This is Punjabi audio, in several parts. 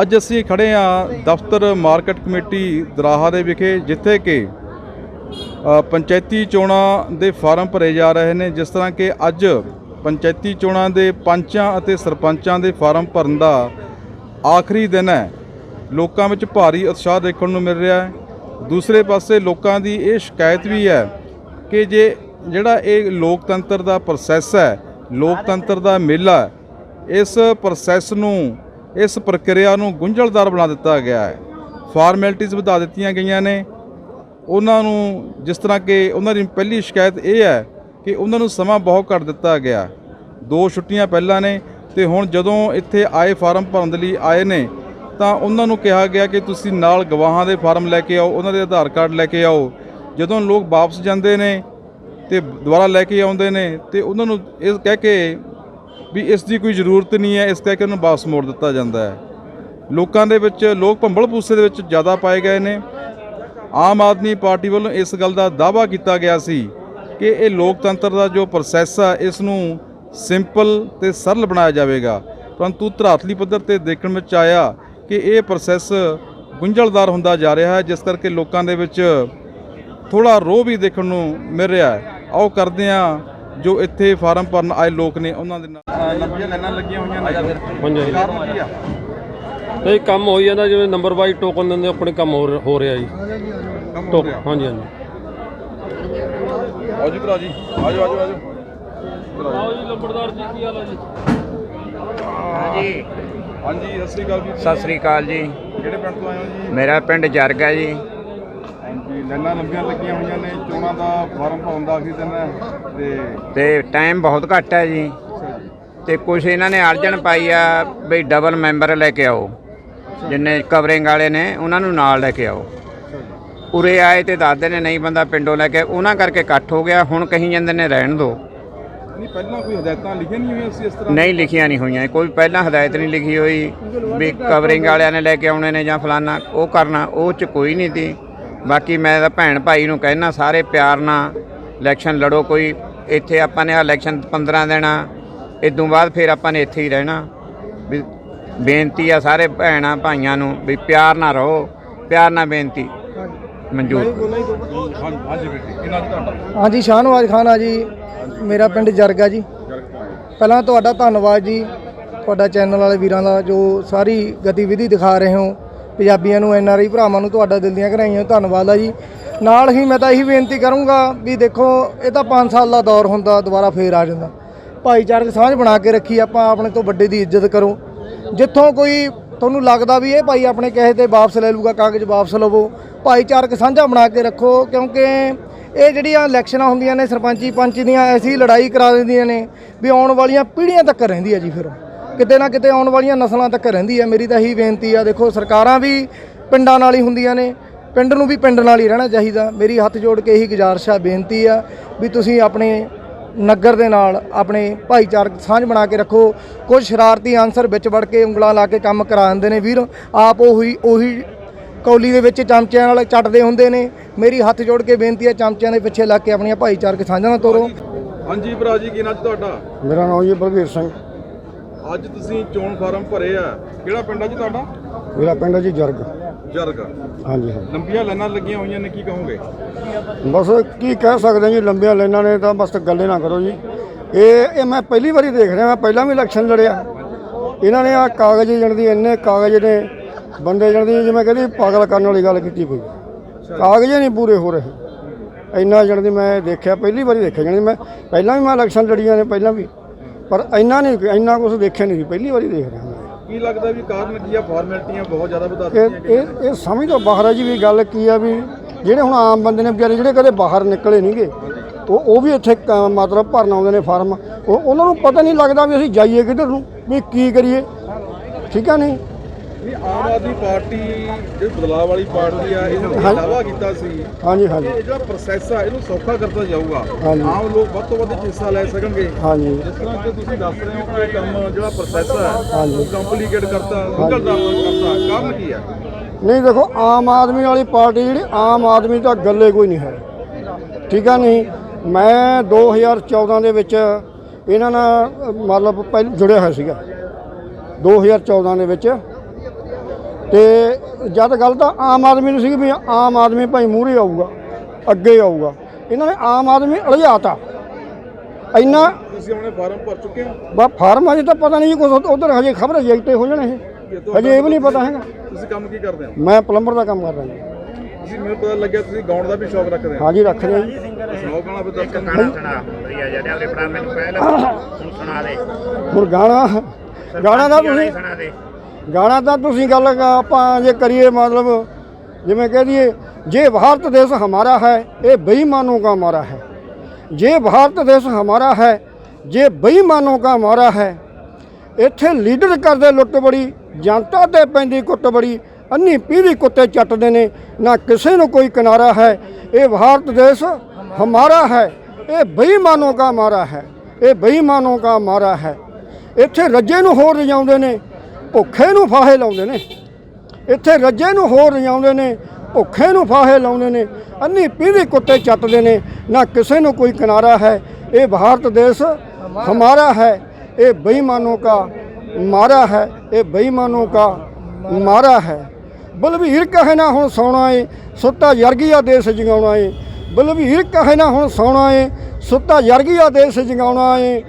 ਅੱਜ ਅਸੀਂ ਖੜੇ ਆ ਦਫ਼ਤਰ ਮਾਰਕੀਟ ਕਮੇਟੀ ਦਰਾਹਾ ਦੇ ਵਿਖੇ, ਜਿੱਥੇ ਕਿ ਪੰਚਾਇਤੀ ਚੋਣਾਂ ਦੇ ਫਾਰਮ ਭਰੇ ਜਾ ਰਹੇ ਨੇ, ਜਿਸ ਤਰ੍ਹਾਂ ਕਿ ਅੱਜ ਪੰਚਾਇਤੀ ਚੋਣਾਂ ਦੇ ਪੰਚਾਂ ਅਤੇ ਸਰਪੰਚਾਂ ਦੇ ਫਾਰਮ ਭਰਨ ਦਾ ਆਖਰੀ ਦਿਨ ਹੈ। ਲੋਕਾਂ ਵਿੱਚ ਭਾਰੀ ਉਤਸ਼ਾਹ ਦੇਖਣ ਨੂੰ ਮਿਲ ਰਿਹਾ ਹੈ। ਦੂਸਰੇ ਪਾਸੇ ਲੋਕਾਂ ਦੀ ਇਹ ਸ਼ਿਕਾਇਤ ਵੀ ਹੈ ਕਿ ਜੇ ਜਿਹੜਾ ਇਹ ਲੋਕਤੰਤਰ ਦਾ ਪ੍ਰੋਸੈਸ ਹੈ, ਲੋਕਤੰਤਰ ਦਾ ਮੇਲਾ ਇਸ ਪ੍ਰੋਸੈਸ ਨੂੰ ਇਸ ਪ੍ਰਕਿਰਿਆ ਨੂੰ ਗੁੰਝਲਦਾਰ ਬਣਾ ਦਿੱਤਾ ਗਿਆ ਹੈ। ਫਾਰਮੈਲਿਟੀਜ਼ ਵਧਾ ਦਿੱਤੀਆਂ ਗਈਆਂ ਨੇ। ਉਹਨਾਂ ਨੂੰ ਜਿਸ ਤਰ੍ਹਾਂ ਕਿ ਉਹਨਾਂ ਦੀ ਪਹਿਲੀ ਸ਼ਿਕਾਇਤ ਇਹ ਹੈ ਕਿ ਉਹਨਾਂ ਨੂੰ ਸਮਾਂ ਬਹੁਤ ਘੱਟ ਦਿੱਤਾ ਗਿਆ। ਦੋ ਛੁੱਟੀਆਂ ਪਹਿਲਾਂ ਨੇ ਤੇ ਹੁਣ ਜਦੋਂ ਇੱਥੇ ਆਏ ਫਾਰਮ ਭਰਨ ਦੇ ਲਈ ਆਏ ਨੇ, ਤਾਂ ਉਹਨਾਂ ਨੂੰ ਕਿਹਾ ਗਿਆ ਕਿ ਤੁਸੀਂ ਨਾਲ ਗਵਾਹਾਂ ਦੇ ਫਾਰਮ ਲੈ ਕੇ ਆਓ, ਉਹਨਾਂ ਦੇ ਆਧਾਰ ਕਾਰਡ ਲੈ ਕੇ ਆਓ। ਜਦੋਂ ਲੋਕ ਵਾਪਸ ਜਾਂਦੇ ਨੇ ਤੇ ਦੁਬਾਰਾ ਲੈ ਕੇ ਆਉਂਦੇ ਨੇ ਤੇ ਉਹਨਾਂ ਨੂੰ ਇਹ ਕਹਿ ਕੇ ਵੀ ਇਸ ਦੀ ਕੋਈ ਜ਼ਰੂਰਤ ਨਹੀਂ ਹੈ, ਇਸ ਕਰਕੇ ਉਹਨੂੰ ਵਾਪਸ ਮੋੜ ਦਿੱਤਾ ਜਾਂਦਾ ਹੈ। ਲੋਕਾਂ ਦੇ ਵਿੱਚ, ਲੋਕ ਭੰਬਲ ਪੂਸੇ ਦੇ ਵਿੱਚ ਜ਼ਿਆਦਾ ਪਾਏ ਗਏ ਨੇ। ਆਮ ਆਦਮੀ ਪਾਰਟੀ ਵੱਲੋਂ ਇਸ ਗੱਲ ਦਾ ਦਾਅਵਾ ਕੀਤਾ ਗਿਆ ਸੀ ਕਿ ਇਹ ਲੋਕਤੰਤਰ ਦਾ ਜੋ ਪ੍ਰੋਸੈਸ ਆ, ਇਸ ਨੂੰ ਸਿੰਪਲ ਤੇ ਸਰਲ ਬਣਾਇਆ ਜਾਵੇਗਾ। ਪਰੰਤੂ ਧਰਾਤਲੀ ਪੱਧਰ ਤੇ ਦੇਖਣ ਵਿੱਚ ਆਇਆ ਕਿ ਇਹ ਪ੍ਰੋਸੈਸ ਗੁੰਝਲਦਾਰ ਹੁੰਦਾ ਜਾ ਰਿਹਾ ਹੈ, ਜਿਸ ਕਰਕੇ ਲੋਕਾਂ ਦੇ ਵਿੱਚ ਥੋੜਾ ਰੋਹ ਵੀ ਦੇਖਣ ਨੂੰ ਮਿਲ ਰਿਹਾ ਹੈ। ਆਓ ਕਰਦੇ ਆ ਜੋ ਇੱਥੇ ਫਾਰਮ ਭਰਨ ਆਏ ਲੋਕ ਨੇ ਉਹਨਾਂ ਦੇ ਨਾਲ। ਲੰਬੀਆਂ ਲਾਈਨਾਂ ਲੱਗੀਆਂ ਹੋਈਆਂ ਨੇ। ਹਾਂਜੀ ਕਾਰਨ ਕੀ ਆ? ਇਹ ਕੰਮ ਹੋਈ ਜਾਂਦਾ ਜਿਵੇਂ ਨੰਬਰ ਵਾਈਜ਼ ਟੋਕਨ ਦਿੰਦੇ ਆਪਣੇ ਕੰਮ ਹੋ ਰਿਹਾ- ਜੀ। ਹਾਂਜੀ ਹਾਂਜੀ। ਆਓ ਜੀ ਭਰਾ ਜੀ ਆਜੋ ਆਜੋ ਆਜੋ। ਆਓ ਜੀ ਲੰਬੜਦਾਰ ਜੀ ਕੀ ਹਾਲ ਹੈ ਜੀ? ਹਾਂਜੀ। ਹਾਂਜੀ ਸਤਿ ਸ੍ਰੀ ਅਕਾਲ ਜੀ। ਸਤਿ ਸ੍ਰੀ ਅਕਾਲ ਜੀ। ਕਿਹੜੇ ਪਿੰਡ ਤੋਂ ਆਏ ਹੋ ਜੀ? ਮੇਰਾ ਪਿੰਡ ਜਰਗਾ ਜੀ। ਹਾਂਜੀ ਲਾਈਨਾਂ ਲੰਬੀਆਂ ਲੱਗੀਆਂ ਹੋਈਆਂ ਨੇ ਚੋਣਾਂ ਦਾ ਫਾਰਮ ਭਰਨ ਦਾ ਆਖਰੀ ਦਿਨ ਹੈ ਤੇ ਤੇ ਟਾਈਮ ਬਹੁਤ ਘੱਟ ਹੈ ਜੀ। ਤੇ ਕੁਝ ਇਹਨਾਂ ਨੇ ਅਰਜਨ ਪਾਈ ਆ ਬਈ ਡਬਲ ਮੈਂਬਰ ਲੈ ਕੇ ਆਓ। ਜਿੰਨੇ ਕਵਰਿੰਗ ਵਾਲੇ ਨੇ ਉਹਨਾਂ ਨੂੰ ਨਾਲ ਲੈ ਕੇ ਆਓ। ਉਰੇ ਆਏ ਤੇ ਦੱਸਦੇ ਨੇ ਨਹੀਂ ਬੰਦਾ ਪਿੰਡੋਂ ਲੈ ਕੇ ਉਹਨਾਂ ਕਰਕੇ ਇਕੱਠ ਹੋ ਗਿਆ ਹੁਣ ਕਹੀ ਜਾਂਦੇ ਨੇ ਰਹਿਣ ਦਿਓ ਨਹੀਂ ਪਹਿਲਾਂ ਕੋਈ ਹਦਾਇਤਾਂ ਲਿਖੀਆਂ ਨਹੀਂ ਹੋਈਆਂ ਸੀ ਇਸ ਤਰ੍ਹਾਂ? ਨਹੀਂ ਲਿਖੀਆਂ ਨਹੀਂ ਹੋਈਆਂ ਕੋਈ ਪਹਿਲਾਂ ਹਦਾਇਤ ਨਹੀਂ ਲਿਖੀ ਹੋਈ ਵੀ ਕਵਰਿੰਗ ਵਾਲਿਆਂ ਨੇ ਲੈ ਕੇ ਆਉਣੇ ਨੇ ਜਾਂ ਫਲਾਨਾ ਉਹ ਕਰਨਾ ਉਹ ਚ ਕੋਈ ਨਹੀਂ ਸੀ। ਬਾਕੀ ਮੈਂ ਤਾਂ ਭੈਣ ਭਾਈ ਨੂੰ ਕਹਿਣਾ ਸਾਰੇ ਪਿਆਰ ਨਾਲ ਇਲੈਕਸ਼ਨ ਲੜੋ, ਕੋਈ ਇੱਥੇ ਆਪਾਂ ਨੇ ਇਲੈਕਸ਼ਨ 15 ਦੇਣਾ ਇਦੋਂ ਬਾਅਦ ਫਿਰ ਆਪਾਂ ਨੇ ਇੱਥੇ ਹੀ ਰਹਿਣਾ। ਵੀ ਬੇਨਤੀ ਆ ਸਾਰੇ ਭੈਣਾਂ ਭਾਈਆਂ ਨੂੰ ਵੀ ਪਿਆਰ ਨਾਲ ਰਹੋ, ਪਿਆਰ ਨਾਲ ਬੇਨਤੀ। ਮਨਜ਼ੂਰ। ਹਾਂਜੀ ਬੇਟੀ ਕਿੰਨਾ ਹਾਂਜੀ ਸ਼ਾਹਨਵਾਜ਼ ਖਾਨ ਆ ਜੀ, ਮੇਰਾ ਪਿੰਡ ਜਰਗਾ ਜੀ। ਪਹਿਲਾਂ ਤੁਹਾਡਾ ਧੰਨਵਾਦ ਜੀ, ਤੁਹਾਡਾ ਚੈਨਲ ਵਾਲੇ ਵੀਰਾਂ ਦਾ ਜੋ ਸਾਰੀ ਗਤੀਵਿਧੀ ਦਿਖਾ ਰਹੇ ਹੋ। ਪੰਜਾਬੀਆਂ ਨੂੰ, ਐਨ ਆਰ ਆਈ ਭਰਾਵਾਂ ਨੂੰ ਤੁਹਾਡਾ ਦਿਲ ਦੀਆਂ ਘਰਾਈਆਂ ਧੰਨਵਾਦ ਆ ਜੀ। ਨਾਲ ਹੀ ਮੈਂ ਤਾਂ ਇਹੀ ਬੇਨਤੀ ਕਰੂੰਗਾ ਵੀ ਦੇਖੋ, ਇਹ ਤਾਂ 5 ਸਾਲ ਦਾ ਦੌਰ ਹੁੰਦਾ, ਦੁਬਾਰਾ ਫੇਰ ਆ ਜਾਂਦਾ। ਭਾਈਚਾਰਕ ਸਾਂਝ ਬਣਾ ਕੇ ਰੱਖੀ, ਆਪਾਂ ਆਪਣੇ ਤੋਂ ਵੱਡੇ ਦੀ ਇੱਜ਼ਤ ਕਰੋ। ਜਿੱਥੋਂ ਕੋਈ ਤੁਹਾਨੂੰ ਲੱਗਦਾ ਵੀ ਇਹ ਭਾਈ ਆਪਣੇ ਕਹੇ ਤੇ ਵਾਪਸ ਲੈ ਲੂਗਾ, ਕਾਗਜ਼ ਵਾਪਸ ਲਵੋ, ਭਾਈਚਾਰਕ ਸਾਂਝਾ ਬਣਾ ਕੇ ਰੱਖੋ, ਕਿਉਂਕਿ ਇਹ ਜਿਹੜੀਆਂ ਇਲੈਕਸ਼ਨਾਂ ਹੁੰਦੀਆਂ ਨੇ ਸਰਪੰਚੀ ਪੰਚ ਦੀਆਂ, ਐਸੀ ਲੜਾਈ ਕਰਾ ਦਿੰਦੀਆਂ ਨੇ ਵੀ ਆਉਣ ਵਾਲੀਆਂ ਪੀੜ੍ਹੀਆਂ ਤੱਕ ਰਹਿੰਦੀ ਹੈ ਜੀ ਫਿਰ। ਕਿਤੇ ਨਾ ਕਿਤੇ ਆਉਣ ਵਾਲੀਆਂ ਨਸਲਾਂ ਤੱਕ ਰਹਿੰਦੀ ਹੈ। ਮੇਰੀ ਤਾਂ ਇਹੀ ਬੇਨਤੀ ਆ ਦੇਖੋ ਸਰਕਾਰਾਂ ਵੀ ਪਿੰਡਾਂ ਨਾਲ ਹੀ ਹੁੰਦੀਆਂ ਨੇ। ਪਿੰਡ ਨੂੰ ਵੀ ਪਿੰਡ ਨਾਲ ਹੀ ਰਹਿਣਾ ਚਾਹੀਦਾ। ਮੇਰੀ ਹੱਥ ਜੋੜ ਕੇ ਇਹੀ ਗੁਜ਼ਾਰਿਸ਼ ਆ ਬੇਨਤੀ ਆ ਵੀ ਤੁਸੀਂ ਆਪਣੇ ਨਗਰ ਦੇ ਨਾਲ ਆਪਣੇ ਭਾਈਚਾਰਕ ਸਾਂਝ ਬਣਾ ਕੇ ਰੱਖੋ। ਕੁਝ ਸ਼ਰਾਰਤੀ ਆਨਸਰ ਵਿੱਚ ਵੜ ਕੇ ਉਂਗਲਾਂ ਲਾ ਕੇ ਕੰਮ ਕਰਾ ਦਿੰਦੇ ਨੇ ਵੀਰ। ਆਪ ਉਹੀ ਉਹੀ ਕੌਲੀ ਦੇ ਵਿੱਚ ਚਮਚਿਆਂ ਨਾਲ ਚੱਟਦੇ ਹੁੰਦੇ ਨੇ। ਮੇਰੀ ਹੱਥ ਜੋੜ ਕੇ ਬੇਨਤੀ ਹੈ ਚਮਚਿਆਂ ਦੇ ਪਿੱਛੇ ਲੱਗ ਕੇ ਆਪਣੀਆਂ ਭਾਈਚਾਰਕ ਸਾਂਝਾਂ ਨਾਲ ਤੋਰੋ। ਹਾਂਜੀ ਭਰਾ ਜੀ ਕੀ ਨਾਂ ਜੀ ਤੁਹਾਡਾ? ਮੇਰਾ ਨਾਮ ਜੀ ਬਲਵੀਰ ਸਿੰਘ। ਅੱਜ ਤੁਸੀਂ ਚੋਣ ਫਾਰਮ ਭਰੇ ਆ। ਕਿਹੜਾ ਪਿੰਡ ਆ ਜੀ ਤੁਹਾਡਾ? ਮੇਰਾ ਪਿੰਡ ਹੈ ਜੀ ਜਰਗ। ਜਰਗ। ਹਾਂਜੀ ਹਾਂ। ਲੰਬੀਆਂ ਲਾਈਨਾਂ ਲੱਗੀਆਂ ਹੋਈਆਂ ਨੇ ਕੀ ਕਹੋਗੇ? ਬਸ ਕੀ ਕਹਿ ਸਕਦੇ ਹਾਂ ਜੀ ਲੰਬੀਆਂ ਲਾਈਨਾਂ ਨੇ ਤਾਂ ਬਸ ਗੱਲੇ ਨਾ ਕਰੋ ਜੀ। ਇਹ ਇਹ ਮੈਂ ਪਹਿਲੀ ਵਾਰੀ ਦੇਖ ਰਿਹਾ ਮੈਂ ਪਹਿਲਾਂ ਵੀ ਇਲੈਕਸ਼ਨ ਲੜਿਆ। ਇਹਨਾਂ ਨੇ ਆ ਕਾਗਜ਼ ਜਣ ਦੀ ਇੰਨੇ ਕਾਗਜ਼ ਨੇ ਬੰਦੇ ਜਣ ਦੀ ਜਿਵੇਂ ਕਹਿੰਦੀ ਪਾਗਲ ਕਰਨ ਵਾਲੀ ਗੱਲ ਕੀਤੀ ਪਈ। ਕਾਗਜ਼ ਨਹੀਂ ਪੂਰੇ ਹੋ ਰਹੇ। ਇੰਨਾ ਜਣ ਦੀ ਮੈਂ ਦੇਖਿਆ ਪਹਿਲੀ ਵਾਰੀ ਦੇਖਿਆ ਜਣ ਦੀ। ਮੈਂ ਪਹਿਲਾਂ ਵੀ ਮੈਂ ਇਲੈਕਸ਼ਨ ਲੜੀਆਂ ਨੇ ਪਹਿਲਾਂ ਵੀ। ਪਰ ਇੰਨਾ ਨਹੀਂ ਇੰਨਾ ਕੁਝ ਦੇਖਿਆ ਨਹੀਂ ਸੀ ਪਹਿਲੀ ਵਾਰੀ ਦੇਖ ਰਿਹਾ ਮੈਂ। ਕੀ ਲੱਗਦਾ ਵੀ ਕਾਰਨ ਕੀ ਆ? ਫਾਰਮੈਲਿਟੀਆਂ ਬਹੁਤ ਜ਼ਿਆਦਾ ਵਧਾ ਇਹ ਦਿੱਤੀਆਂ ਇਹ ਇਹ ਸਮਝ ਤੋਂ ਬਾਹਰ ਹੈ ਜੀ ਵੀ ਗੱਲ ਕੀ ਆ ਵੀ ਜਿਹੜੇ ਹੁਣ ਆਮ ਬੰਦੇ ਨੇ ਵਿਚਾਰੇ ਜਿਹੜੇ ਕਦੇ ਬਾਹਰ ਨਿਕਲੇ ਨਹੀਂਗੇ ਉਹ ਉਹ ਵੀ ਇੱਥੇ ਕ- ਮਤਲਬ ਭਰਨ ਆਉਂਦੇ ਨੇ ਫਾਰਮ। ਉਹ ਉਹਨਾਂ ਨੂੰ ਪਤਾ ਨਹੀਂ ਲੱਗਦਾ ਵੀ ਅਸੀਂ ਜਾਈਏ ਕਿੱਧਰ ਨੂੰ ਵੀ ਕੀ ਕਰੀਏ। ਠੀਕ ਆ ਨਹੀਂ? ਨਹੀਂ ਆਮ ਆਦਮੀ ਪਾਰਟੀ ਜਿਹੜੀ ਬਦਲਾਅ ਵਾਲੀ ਪਾਰਟੀ ਆ ਇਹਨੇ ਹਾਂਜੀ। ਦਾਅਵਾ ਕੀਤਾ ਸੀ। ਹਾਂਜੀ ਹਾਂਜੀ। ਇਹ ਜਿਹੜਾ ਪ੍ਰੋਸੈਸ ਆ ਇਹਨੂੰ ਸੌਖਾ ਕਰਤਾ ਜਾਊਗਾ। ਹਾਂਜੀ। ਆਮ ਲੋਕ ਵੱਧ ਤੋਂ ਵੱਧ ਹਿੱਸਾ ਲੈ ਸਕਣਗੇ। ਹਾਂਜੀ। ਜਿਸ ਤਰ੍ਹਾਂ ਕਿ ਤੁਸੀਂ ਦੱਸ ਰਹੇ ਹੋ ਕਿ ਇਹ ਕੰਮ ਜਿਹੜਾ ਪ੍ਰੋਸੈਸ ਹੈ ਹਾਂਜੀ। ਉਹ ਕੰਪਲਿਕੇਟ ਕਰਤਾ ਗੁੰਝਲਦਾਰ ਕਰਤਾ। ਕਾਰਨ ਕੀ ਹੈ ਨਹੀਂ ਦੇਖੋ ਆਮ ਆਦਮੀ ਵਾਲੀ ਪਾਰਟੀ ਜਿਹੜੀ ਆਮ ਆਦਮੀ ਤਾਂ ਗੱਲੇ ਕੋਈ ਨਹੀਂ ਹੈ। ਠੀਕ ਆ ਨਹੀਂ? ਮੈਂ 2014 ਦੇ ਵਿੱਚ ਇਹਨਾਂ ਨਾਲ ਮਤਲਬ ਪਹਿਲ ਜੁੜਿਆ ਹੋਇਆ ਸੀਗਾ। 2014 ਦੇ ਵਿੱਚ ਤੇ ਜਦ ਗੱਲ ਤਾਂ ਆਮ ਆਦਮੀ ਨੂੰ ਸੀ ਵੀ ਆਮ ਆਦਮੀ ਭਾਈ ਮੂਹਰੇ ਆਊਗਾ ਅੱਗੇ ਆਊਗਾ। ਇਹਨਾਂ ਨੇ ਆਮ ਆਦਮੀ ਅਲਿਆਤਾ ਇੰਨਾ ਤੁਸੀਂ ਆਪਣੇ ਫਾਰਮ ਭਰ ਚੁੱਕੇ ਹੋ? ਬਾ ਫਾਰਮ ਅਜੇ ਤਾਂ ਪਤਾ ਨਹੀਂ ਕੁਝ ਉਧਰ ਹਜੇ ਖਬਰ ਰਿਜੈਕਟ ਹੋ ਜਾਣੇ ਇਹ। ਹਜੇ ਇਹ ਵੀ ਨਹੀਂ ਪਤਾ ਹੈਗਾ। ਤੁਸੀਂ ਕੰਮ ਕੀ ਕਰਦੇ ਹੋ? ਮੈਂ ਪਲੰਬਰ ਦਾ ਕੰਮ ਕਰਦਾ ਜੀ। ਤੁਸੀਂ ਮੈਨੂੰ ਪਤਾ ਲੱਗਿਆ ਤੁਸੀਂ ਗਾਉਣ ਦਾ ਵੀ ਸ਼ੌਕ ਰੱਖਦੇ ਹੋ। ਹਾਂਜੀ ਰੱਖ ਰਿਹਾ ਜੀ। ਸ਼ੌਕ ਨਾਲ ਵੀ ਦੱਸੋ ਸੁਣਾ ਵਧੀਆ ਜਿਹੜੇ ਆਪਣੇ ਭਰਾ ਮੈਨੂੰ ਪਹਿਲਾਂ ਸੁਣਾ ਦੇ। ਹੁਣ ਗਾਣਾ ਗਾਣਾ ਦਾ ਤੁਸੀਂ ਸੁਣਾ ਦੇ। ਗਾਣਾ ਤਾਂ ਤੁਸੀਂ ਗੱਲ ਆਪਾਂ ਜੇ ਕਰੀਏ ਮਤਲਬ, ਜਿਵੇਂ ਕਹਿ ਦਈਏ, ਜੇ ਭਾਰਤ ਦੇਸ਼ ਹਮਾਰਾ ਹੈ, ਇਹ ਬੇਈਮਾਨੋਂ ਦਾ ਮਾਰਾ ਹੈ। ਜੇ ਭਾਰਤ ਦੇਸ਼ ਹਮਾਰਾ ਹੈ, ਜੇ ਬੇਈਮਾਨੋਂ ਦਾ ਮਾਰਾ ਹੈ, ਇੱਥੇ ਲੀਡਰ ਕਰਦੇ ਲੁੱਟ ਬੜੀ, ਜਨਤਾ ਤੇ ਪੈਂਦੀ ਕੁੱਟ ਬੜੀ, ਅੰਨੀ ਪੀੜੀ ਕੁੱਤੇ ਚੱਟਦੇ ਨੇ, ਨਾ ਕਿਸੇ ਨੂੰ ਕੋਈ ਕਿਨਾਰਾ ਹੈ। ਇਹ ਭਾਰਤ ਦੇਸ਼ ਹਮਾਰਾ ਹੈ, ਇਹ ਬੇਈਮਾਨੋਂ ਦਾ ਮਾਰਾ ਹੈ, ਇਹ ਬੇਈਮਾਨੋਂ ਦਾ ਮਾਰਾ ਹੈ। ਇੱਥੇ ਰੱਜੇ ਨੂੰ ਹੋਰ ਰਜਾਉਂਦੇ ਨੇ ਭੁੱਖੇ ਨੂੰ ਫਾਹੇ ਲਾਉਂਦੇ ਨੇ। ਇੱਥੇ ਰੱਜੇ ਨੂੰ ਹੋਰ ਰਜਾਉਂਦੇ ਨੇ, ਭੁੱਖੇ ਨੂੰ ਫਾਹੇ ਲਾਉਂਦੇ ਨੇ, ਅੰਨੀ ਪੀੜੀ ਕੁੱਤੇ ਚੱਟਦੇ ਨੇ, ਨਾ ਕਿਸੇ ਨੂੰ ਕੋਈ ਕਿਨਾਰਾ ਹੈ, ਇਹ ਭਾਰਤ ਦੇਸ਼ ਹਮਾਰਾ ਹੈ, ਇਹ ਬੇਈਮਾਨੋਂ का ਮਾਰਾ ਹੈ, ਇਹ ਬੇਈਮਾਨੋਂ का ਮਾਰਾ ਹੈ। ਬਲਵੀਰ ਕਹੇ ਨਾ ਹੁਣ ਸੌਣਾ ਏ ਸੁੱਤਾ ਯਰਗੀਆ ਦੇਸ਼ ਜਗਾਉਣਾ ਏ ਬਲਵੀਰ ਕਹੇ ਨਾ ਹੁਣ ਸੌਣਾ ਏ ਸੁੱਤਾ ਯਰਗੀਆ ਦੇਸ਼ ਜਗਾਉਣਾ ਏ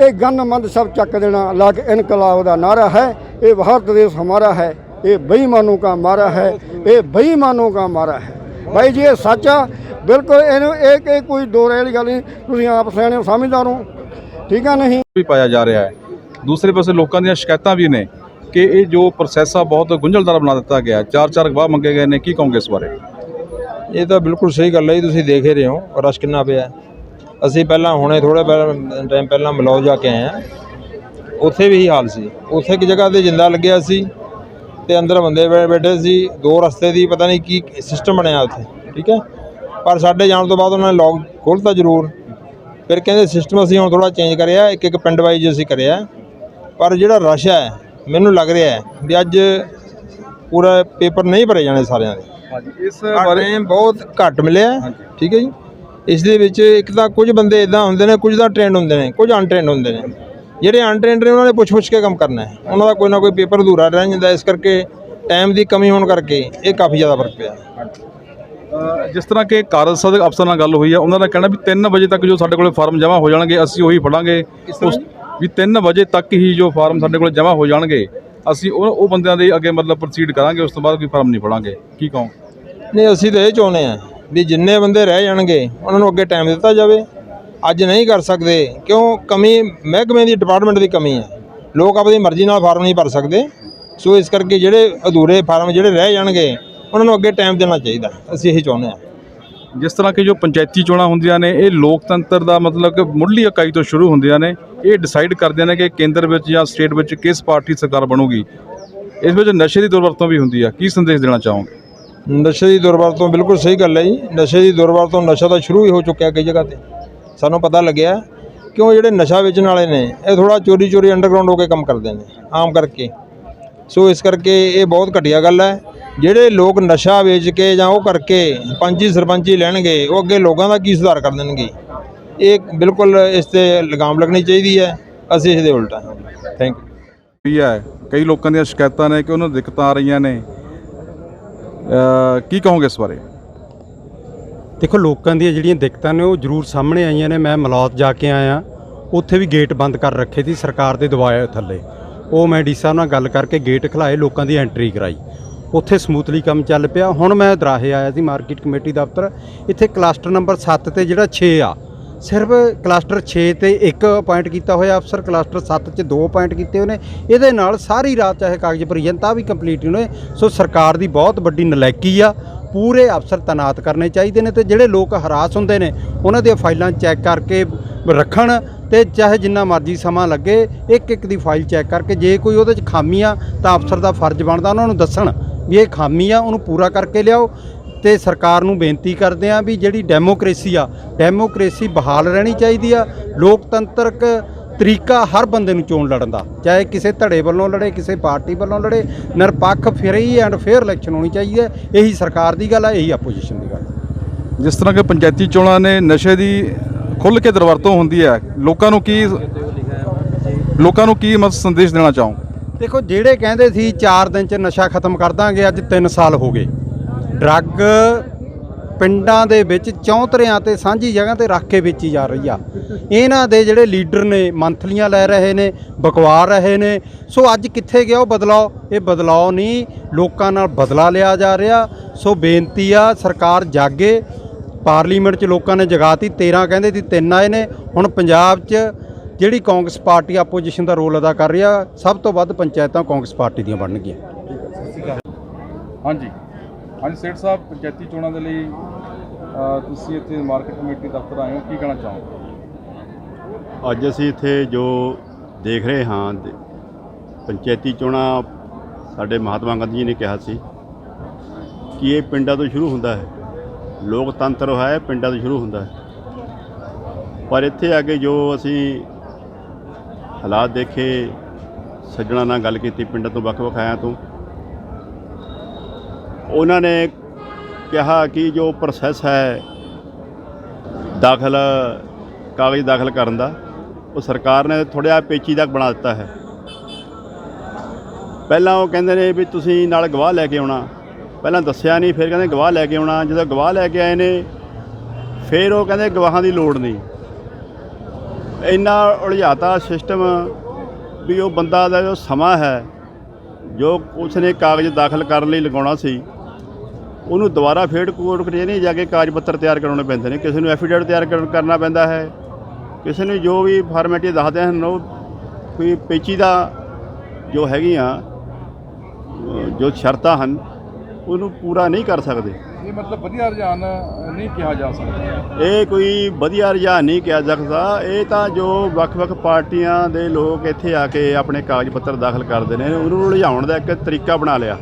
ਇਹ ਗੰਨਮੰਦ ਸਭ ਚੱਕ ਦੇਣਾ ਲੱਗ ਇਨਕਲਾਬ ਦਾ ਨਾਰਾ ਹੈ ਇਹ ਭਾਰਤ ਦੇਸ਼ ਹਮਾਰਾ ਹੈ ਇਹ ਬੇਈਮਾਨੋਂ का ਮਾਰਾ ਹੈ ਇਹ ਬੇਈਮਾਨੋਂ का ਮਾਰਾ ਹੈ। ਭਾਈ ਜੀ ਇਹ ਸੱਚ ਆ ਬਿਲਕੁਲ ਇਹਨੂੰ ਇਹ ਇਹ ਕੋਈ ਦੋ ਰਾਏ ਵਾਲੀ ਗੱਲ ਨਹੀਂ ਤੁਸੀਂ ਆਪ ਸਿਆਣੇ ਹੋ, ਸਮਝਦਾਰ ਹੋ ਠੀਕ ਆ ਨਹੀਂ? ਵੀ ਪਾਇਆ ਜਾ ਰਿਹਾ ਹੈ। ਦੂਸਰੇ ਪਾਸੇ ਲੋਕਾਂ ਦੀਆਂ ਸ਼ਿਕਾਇਤਾਂ ਵੀ ਨੇ ਕਿ ਇਹ ਜੋ ਪ੍ਰੋਸੈਸ ਆ ਬਹੁਤ ਗੁੰਝਲਦਾਰ ਬਣਾ ਦਿੱਤਾ ਗਿਆ ਚਾਰ ਚਾਰ ਗਵਾਹ ਮੰਗੇ ਗਏ ਨੇ ਕੀ ਕਹੋਗੇ ਇਸ ਬਾਰੇ? ਇਹ ਤਾਂ ਬਿਲਕੁਲ ਸਹੀ ਗੱਲ ਹੈ ਜੀ ਤੁਸੀਂ ਦੇਖ ਰਹੇ ਹੋ ਰਸ਼ ਕਿੰਨਾ ਪਿਆ ਹੈ। ਅਸੀਂ ਪਹਿਲਾਂ ਹੁਣੇ ਥੋੜਾ ਟਾਈਮ ਪਹਿਲਾਂ ਮਲੌਜ ਜਾ ਕੇ ਆਏ ਆ ਉੱਥੇ ਵੀ ਇਹੀ ਹਾਲ ਸੀ। ਉੱਥੇ ਇੱਕ ਜਗ੍ਹਾ ਤੇ ਜਿੰਦਾ ਲੱਗਿਆ ਸੀ ਤੇ ਅੰਦਰ ਬੰਦੇ ਬੈਠੇ ਸੀ। ਦੋ ਰਸਤੇ ਦੀ ਪਤਾ ਨਹੀਂ ਕੀ ਸਿਸਟਮ ਬਣਿਆ ਉੱਥੇ ਠੀਕ ਹੈ? ਪਰ ਸਾਡੇ ਜਾਣ ਤੋਂ ਬਾਅਦ ਉਹਨਾਂ ਨੇ ਲੌਕ ਖੋਲ੍ਹਤਾ ਜ਼ਰੂਰ। ਫਿਰ ਕਹਿੰਦੇ ਸਿਸਟਮ ਅਸੀਂ ਹੁਣ ਥੋੜਾ ਚੇਂਜ ਕਰਿਆ ਇੱਕ ਇੱਕ ਪਿੰਡ ਵਾਈਜ਼ ਅਸੀਂ ਕਰਿਆ। ਪਰ ਜਿਹੜਾ ਰਸ਼ ਹੈ ਮੈਨੂੰ ਲੱਗ ਰਿਹਾ ਹੈ ਵੀ ਅੱਜ ਪੂਰਾ ਪੇਪਰ ਨਹੀਂ ਭਰੇ ਜਾਣੇ ਸਾਰਿਆਂ ਦੇ। ਹਾਂਜੀ ਇਸ ਬਾਰੇ ਬਹੁਤ ਘੱਟ ਮਿਲਿਆ ਠੀਕ ਹੈ ਜੀ? ਇਸ ਦੇ ਵਿੱਚ ਇੱਕ ਤਾਂ ਕੁਝ ਬੰਦੇ ਇਦਾਂ ਹੁੰਦੇ ਨੇ ਕੁਝ ਤਾਂ ਟ੍ਰੈਂਡ ਹੁੰਦੇ ਨੇ ਕੁਝ ਅਨਟ੍ਰੈਂਡ ਹੁੰਦੇ ਨੇ। ਜਿਹੜੇ ਅਨਟ੍ਰੈਂਡ ਨੇ ਉਹਨਾਂ ਨੇ ਪੁੱਛ-ਪੁੱਛ ਕੇ ਕੰਮ ਕਰਨਾ ਹੈ। ਉਹਨਾਂ ਦਾ ਕੋਈ ਨਾ ਕੋਈ ਪੇਪਰ ਅਧੂਰਾ ਰਹਿ ਜਾਂਦਾ ਇਸ ਕਰਕੇ ਟਾਈਮ ਦੀ ਕਮੀ ਹੋਣ ਕਰਕੇ ਇਹ ਕਾਫੀ ਜ਼ਿਆਦਾ ਫ਼ਰਕ ਪਿਆ। ਜਿਸ ਤਰ੍ਹਾਂ ਕਿ ਕਾਰਜ ਸਾਧਕ ਅਫਸਰ ਨਾਲ ਗੱਲ ਹੋਈ ਹੈ ਉਹਨਾਂ ਦਾ ਕਹਿਣਾ ਵੀ 3 ਵਜੇ ਤੱਕ ਜੋ ਸਾਡੇ ਕੋਲੇ ਫਾਰਮ ਜਮ੍ਹਾਂ ਹੋ ਜਾਣਗੇ ਅਸੀਂ ਉਹੀ ਫੜਾਂਗੇ। ਉਸ ਵੀ 3 ਵਜੇ ਤੱਕ ਹੀ ਜੋ ਫਾਰਮ ਸਾਡੇ ਕੋਲੇ ਜਮ੍ਹਾਂ ਹੋ ਜਾਣਗੇ ਅਸੀਂ ਉਹ ਉਹ ਬੰਦਿਆਂ ਦੇ ਅੱਗੇ ਮਤਲਬ ਪ੍ਰੋਸੀਡ ਕਰਾਂਗੇ ਉਸ ਤੋਂ ਬਾਅਦ ਕੋਈ ਫਾਰਮ ਨਹੀਂ ਫੜਾਂਗੇ। ਕੀ ਕਹੋ ਨਹੀਂ ਅਸੀਂ ਤਾਂ ਇਹ ਚਾਹੁੰਦੇ ਹਾਂ ਵੀ ਜਿੰਨੇ ਬੰਦੇ ਰਹਿ ਜਾਣਗੇ, ਉਹਨਾਂ ਨੂੰ ਅੱਗੇ ਟਾਈਮ ਦਿੱਤਾ ਜਾਵੇ। ਅੱਜ ਨਹੀਂ ਕਰ ਸਕਦੇ, ਕਿਉਂ? ਕਮੀ ਮਹਿਕਮੇ ਦੀ ਡਿਪਾਰਟਮੈਂਟ ਦੀ ਕਮੀ ਹੈ। ਲੋਕ ਆਪਣੀ ਮਰਜ਼ੀ ਨਾਲ ਫਾਰਮ ਨਹੀਂ ਭਰ ਸਕਦੇ। ਸੋ ਇਸ ਕਰਕੇ ਜਿਹੜੇ ਅਧੂਰੇ ਫਾਰਮ ਜਿਹੜੇ ਰਹਿ ਜਾਣਗੇ, ਉਹਨਾਂ ਨੂੰ ਅੱਗੇ ਟਾਈਮ ਦੇਣਾ ਚਾਹੀਦਾ। ਅਸੀਂ ਇਹੀ ਚਾਹੁੰਦੇ ਹਾਂ। ਜਿਸ ਤਰ੍ਹਾਂ ਕਿ ਜੋ ਪੰਚਾਇਤੀ ਚੋਣਾਂ ਹੁੰਦੀਆਂ ਨੇ, ਇਹ ਲੋਕਤੰਤਰ ਦਾ ਮਤਲਬ ਕਿ ਮੁੱਢਲੀ ਇਕਾਈ ਤੋਂ ਸ਼ੁਰੂ ਹੁੰਦੀਆਂ ਨੇ। ਇਹ ਡਿਸਾਈਡ ਕਰਦੇ ਨੇ ਕਿ ਕੇਂਦਰ ਵਿੱਚ ਜਾਂ ਸਟੇਟ ਵਿੱਚ ਕਿਸ ਪਾਰਟੀ ਸਰਕਾਰ ਬਣੂਗੀ। ਇਸ ਵਿੱਚ ਨਸ਼ੇ ਦੀ ਦੁਰਵਰਤੋਂ ਵੀ ਹੁੰਦੀ ਆ। ਕੀ ਸੰਦੇਸ਼ ਦੇਣਾ ਚਾਹੋਗੇ? ਨਸ਼ੇ ਦੀ ਦੁਰਵਰਤੋਂ ਬਿਲਕੁਲ ਸਹੀ ਗੱਲ ਹੈ ਜੀ। ਨਸ਼ੇ ਦੀ ਦੁਰਵਰਤੋਂ ਨਸ਼ਾ ਤਾਂ ਸ਼ੁਰੂ ਹੀ ਹੋ ਚੁੱਕਿਆ ਕਈ ਜਗ੍ਹਾ ਤੇ। ਸਾਨੂੰ ਪਤਾ ਲੱਗਿਆ ਕਿਉਂ ਜਿਹੜੇ ਨਸ਼ਾ ਵੇਚਣ ਵਾਲੇ ਨੇ, ਇਹ ਥੋੜਾ ਚੋਰੀ ਚੋਰੀ ਅੰਡਰਗਰਾਉਂਡ ਹੋ ਕੇ ਕੰਮ ਕਰਦੇ ਨੇ, ਆਮ ਕਰਕੇ। ਸੋ ਇਸ ਕਰਕੇ ਇਹ ਬਹੁਤ ਘਟੀਆ ਗੱਲ ਹੈ। ਜਿਹੜੇ ਲੋਕ ਨਸ਼ਾ ਵੇਚ ਕੇ ਜਾਂ ਉਹ ਕਰਕੇ ਪੰਚੀ ਸਰਪੰਚੀ ਲੈਣਗੇ, ਉਹ ਅੱਗੇ ਲੋਕਾਂ ਦਾ ਕੀ ਸੁਧਾਰ ਕਰ ਦੇਣਗੇ? ਇਹ ਬਿਲਕੁਲ ਇਸ ਤੇ ਲਗਾਮ ਲੱਗਣੀ ਚਾਹੀਦੀ ਹੈ। ਅਸੀਂ ਇਸ ਦੇ ਉਲਟਾ ਹਾਂ। ਥੈਂਕ ਯੂ ਵੀ ਹੈ, ਕਈ ਲੋਕਾਂ ਦੀਆਂ ਸ਼ਿਕਾਇਤਾਂ ਨੇ ਕਿ ਉਹਨਾਂ ਨੂੰ ਦਿੱਕਤਾਂ ਆ ਰਹੀਆਂ ਨੇ। ਅ, ਕੀ ਕਹੋਗੇ ਇਸ ਬਾਰੇ? ਦੇਖੋ ਲੋਕਾਂ ਦੀਆਂ ਜਿਹੜੀਆਂ ਦਿੱਕਤਾਂ ਨੇ ਉਹ ਜ਼ਰੂਰ ਸਾਹਮਣੇ ਆਈਆਂ ਨੇ। ਮੈਂ ਮਲੌਤ ਜਾ ਕੇ ਆਇਆ। ਉੱਥੇ ਵੀ ਗੇਟ ਬੰਦ ਕਰ ਰੱਖੇ ਸੀ ਸਰਕਾਰ ਦੇ ਦਬਾਅ ਥੱਲੇ। ਉਹ ਮੈਂ ਡੀ ਸਾਹਿਬ ਨਾਲ ਗੱਲ ਕਰਕੇ ਗੇਟ ਖਲਾਏ ਲੋਕਾਂ ਦੀ ਐਂਟਰੀ ਕਰਾਈ। ਉੱਥੇ ਸਮੂਥਲੀ ਕੰਮ ਚੱਲ ਪਿਆ। ਹੁਣ ਮੈਂ ਦਰਾਹੇ ਆਇਆ ਸੀ ਮਾਰਕੀਟ ਕਮੇਟੀ ਦਫ਼ਤਰ। ਇੱਥੇ ਕਲਸਟਰ ਨੰਬਰ 7 ਤੇ ਜਿਹੜਾ 6 ਆ ਸਿਰਫ ਕਲਸਟਰ 6 ਤੇ ਇੱਕ ਅਪਾਇੰਟ ਕੀਤਾ ਹੋਇਆ ਅਫਸਰ, ਕਲਸਟਰ 7 ਚ ਦੋ ਅਪਾਇੰਟ ਕੀਤੇ ਉਹਨੇ ਇਹਦੇ ਨਾਲ ਸਾਰੀ ਰਾਤ ਚਾਹੇ ਕਾਗਜ਼ ਭਰੀ ਜਾਣ ਤਾਂ ਵੀ ਕੰਪਲੀਟ ਨਹੀਂ ਹੋਏ ਸੋ ਸਰਕਾਰ ਦੀ ਬਹੁਤ ਵੱਡੀ ਨਲਾਇਕੀ ਆ। ਪੂਰੇ ਅਫਸਰ ਤੈਨਾਤ ਕਰਨੇ ਚਾਹੀਦੇ ਨੇ ਤੇ ਜਿਹੜੇ ਲੋਕ ਹਰਾਸ ਹੁੰਦੇ ਨੇ, ਉਹਨਾਂ ਦੀਆਂ ਫਾਈਲਾਂ ਚੈੱਕ ਕਰਕੇ ਰੱਖਣ ਤੇ ਚਾਹੇ ਜਿੰਨਾ ਮਰਜ਼ੀ ਸਮਾਂ ਲੱਗੇ ਇੱਕ ਇੱਕ ਦੀ ਫਾਈਲ ਚੈੱਕ ਕਰਕੇ ਜੇ ਕੋਈ ਉਹਦੇ 'ਚ ਖਾਮੀ ਆ ਤਾਂ ਅਫਸਰ ਦਾ ਫਰਜ਼ ਬਣਦਾ, ਉਹਨਾਂ ਨੂੰ ਦੱਸਣ ਵੀ ਇਹ ਖਾਮੀ ਆ, ਉਹਨੂੰ ਪੂਰਾ ਕਰਕੇ ਲਿਆਓ। ਤੇ ਸਰਕਾਰ ਨੂੰ ਬੇਨਤੀ ਕਰਦੇ ਆ ਵੀ ਜਿਹੜੀ ਡੈਮੋਕ੍ਰੇਸੀ ਆ ਡੈਮੋਕ੍ਰੇਸੀ ਬਹਾਲ ਰਹਿਣੀ ਚਾਹੀਦੀ ਆ ਲੋਕਤੰਤਰਕ ਤਰੀਕਾ ਹਰ ਬੰਦੇ ਨੂੰ ਚੋਣ ਲੜਨ ਦਾ ਚਾਹੇ ਕਿਸੇ ਧੜੇ ਵੱਲੋਂ ਲੜੇ ਕਿਸੇ ਪਾਰਟੀ ਵੱਲੋਂ ਲੜੇ ਨਿਰਪੱਖ ਫਰੀ ਐਂਡ ਫੇਅਰ ਇਲੈਕਸ਼ਨ ਹੋਣੀ ਚਾਹੀਦੀ ਹੈ ਇਹੀ ਸਰਕਾਰ ਦੀ ਗੱਲ ਹੈ ਇਹੀ ਆਪੋਜੀਸ਼ਨ ਦੀ ਗੱਲ ਜਿਸ ਤਰ੍ਹਾਂ ਕਿ ਪੰਚਾਇਤੀ ਚੋਣਾਂ ਨੇ ਨਸ਼ੇ ਦੀ ਖੁੱਲ੍ਹ ਕੇ ਦੁਰਵਰਤੋਂ ਹੁੰਦੀ ਹੈ ਲੋਕਾਂ ਨੂੰ ਕੀ ਲੋਕਾਂ ਨੂੰ ਕੀ ਮਤ ਸੰਦੇਸ਼ ਦੇਣਾ ਚਾਹੋ? ਦੇਖੋ ਜਿਹੜੇ ਕਹਿੰਦੇ ਸੀ 4 ਦਿਨ ਚ ਨਸ਼ਾ ਖਤਮ ਕਰ ਦਾਂਗੇ ਅੱਜ 3 ਸਾਲ ਹੋ ਗਏ। ਡਰੱਗ ਪਿੰਡਾਂ ਦੇ ਵਿੱਚ ਚੌਂਤਰਿਆਂ ਤੇ ਸਾਂਝੀ ਜਗ੍ਹਾ ਤੇ ਰੱਖ ਕੇ ਵੇਚੀ ਜਾ ਰਹੀ ਆ। ਇਹਨਾਂ ਦੇ ਜਿਹੜੇ ਲੀਡਰ ਨੇ, ਮੰਥਲੀਆਂ ਲੈ ਰਹੇ ਨੇ ਬਕਵਾ ਰਹੇ ਨੇ। ਸੋ ਅੱਜ ਕਿੱਥੇ ਗਿਆ ਉਹ ਬਦਲਾਅ ਇਹ ਬਦਲਾਅ ਨਹੀਂ, ਲੋਕਾਂ ਨਾਲ ਬਦਲਾ ਲਿਆ ਜਾ ਰਿਹਾ। ਸੋ ਬੇਨਤੀ ਆ, ਸਰਕਾਰ ਜਾਗੇ। ਪਾਰਲੀਮੈਂਟ 'ਚ ਲੋਕਾਂ ਨੇ ਜਗਾਤੀ 13 ਕਹਿੰਦੇ ਸੀ, ਤਿੰਨ ਆਏ ਨੇ। ਹੁਣ ਪੰਜਾਬ 'ਚ ਜਿਹੜੀ ਕਾਂਗਰਸ ਪਾਰਟੀ ਆਪੋਜੀਸ਼ਨ ਦਾ ਰੋਲ ਅਦਾ ਕਰ ਰਹੀ ਆ, ਸਭ ਤੋਂ ਵੱਧ ਪੰਚਾਇਤਾਂ ਕਾਂਗਰਸ ਪਾਰਟੀ ਦੀਆਂ ਬਣਨਗੀਆਂ। ਹਾਂਜੀ। ਹਾਂਜੀ, ਸੇਠ ਸਾਹਿਬ, ਪੰਚਾਇਤੀ ਚੋਣਾਂ ਦੇ ਲਈ ਤੁਸੀਂ ਇੱਥੇ ਮਾਰਕੀਟ ਕਮੇਟੀ ਦਫ਼ਤਰ ਆਏ ਹੋ, ਕੀ ਕਹਿਣਾ ਚਾਹੋਗੇ? ਅੱਜ ਅਸੀਂ ਇੱਥੇ ਜੋ ਦੇਖ ਰਹੇ ਹਾਂ ਪੰਚਾਇਤੀ ਚੋਣਾਂ ਸਾਡੇ ਮਹਾਤਮਾ ਗਾਂਧੀ ਜੀ ਨੇ ਕਿਹਾ ਸੀ ਕਿ ਇਹ ਪਿੰਡਾਂ ਤੋਂ ਸ਼ੁਰੂ ਹੁੰਦਾ ਹੈ। ਲੋਕਤੰਤਰ ਹੈ, ਪਿੰਡਾਂ ਤੋਂ ਸ਼ੁਰੂ ਹੁੰਦਾ ਹੈ। ਪਰ ਇੱਥੇ ਆ ਕੇ ਜੋ ਅਸੀਂ ਹਾਲਾਤ ਦੇਖੇ, ਸੱਜਣਾ ਨਾਲ ਗੱਲ ਕੀਤੀ, ਪਿੰਡਾਂ ਤੋਂ ਵੱਖ-ਵੱਖ ਆਇਆਂ ਤੋਂ ਉਹਨਾਂ ਨੇ ਕਿਹਾ ਕਿ ਜੋ ਪ੍ਰੋਸੈਸ ਹੈ ਦਾਖਲ, ਕਾਗਜ਼ ਦਾਖਲ ਕਰਨ ਦਾ, ਉਹ ਸਰਕਾਰ ਨੇ ਥੋੜ੍ਹਾ ਪੇਚੀਦਾ ਬਣਾ ਦਿੱਤਾ ਹੈ। ਪਹਿਲਾਂ ਉਹ ਕਹਿੰਦੇ ਨੇ ਵੀ ਤੁਸੀਂ ਨਾਲ ਗਵਾਹ ਲੈ ਕੇ ਆਉਣਾ। ਪਹਿਲਾਂ ਦੱਸਿਆ ਨਹੀਂ, ਫਿਰ ਕਹਿੰਦੇ ਗਵਾਹ ਲੈ ਕੇ ਆਉਣਾ। ਜਦੋਂ ਗਵਾਹ ਲੈ ਕੇ ਆਏ ਨੇ, ਫਿਰ ਉਹ ਕਹਿੰਦੇ ਗਵਾਹਾਂ ਦੀ ਲੋੜ ਨਹੀਂ। ਇੰਨਾ ਉਲਝਾਤਾ ਸਿਸਟਮ ਵੀ ਉਹ ਬੰਦਾ ਦਾ ਜੋ ਸਮਾਂ ਹੈ, ਜੋ ਉਸਨੇ ਕਾਗਜ਼ ਦਾਖਲ ਕਰਨ ਲਈ ਲਗਾਉਣਾ ਸੀ ਉਹਨੂੰ ਦੁਬਾਰਾ ਫੇਰ ਕੋਰਟ ਕਚਹਿਰੀ ਜਾ ਕੇ ਕਾਗਜ਼ ਪੱਤਰ ਤਿਆਰ ਕਰਾਉਣੇ ਪੈਂਦੇ ਨੇ। ਕਿਸੇ ਨੂੰ ਐਫੀਡੇਵਿਟ ਤਿਆਰ ਕਰ- ਕਰਨਾ ਪੈਂਦਾ ਹੈ। ਕਿਸੇ ਨੂੰ ਜੋ ਵੀ ਫਾਰਮੈਲਿਟੀ ਦੱਸਦੇ ਹਨ ਉਹ ਕੋਈ ਪੇਚੀਦਾ ਜੋ ਹੈਗੀਆਂ ਜੋ ਸ਼ਰਤਾਂ ਹਨ ਉਹਨੂੰ ਪੂਰਾ ਨਹੀਂ ਕਰ ਸਕਦੇ। ਇਹ ਮਤਲਬ ਵਧੀਆ ਰੁਝਾਨ ਨਹੀਂ ਕਿਹਾ ਜਾ ਸਕਦਾ। ਇਹ ਕੋਈ ਵਧੀਆ ਰੁਝਾਨ ਨਹੀਂ ਕਿਹਾ ਜਾ ਸਕਦਾ। ਇਹ ਤਾਂ ਜੋ ਵੱਖ-ਵੱਖ ਪਾਰਟੀਆਂ ਦੇ ਲੋਕ ਇੱਥੇ ਆ ਕੇ ਆਪਣੇ ਕਾਗਜ਼ ਪੱਤਰ ਦਾਖਲ ਕਰਦੇ ਨੇ ਉਹਨੂੰ ਲੁਝਾਉਣ ਦਾ ਇੱਕ ਤਰੀਕਾ ਬਣਾ ਲਿਆ।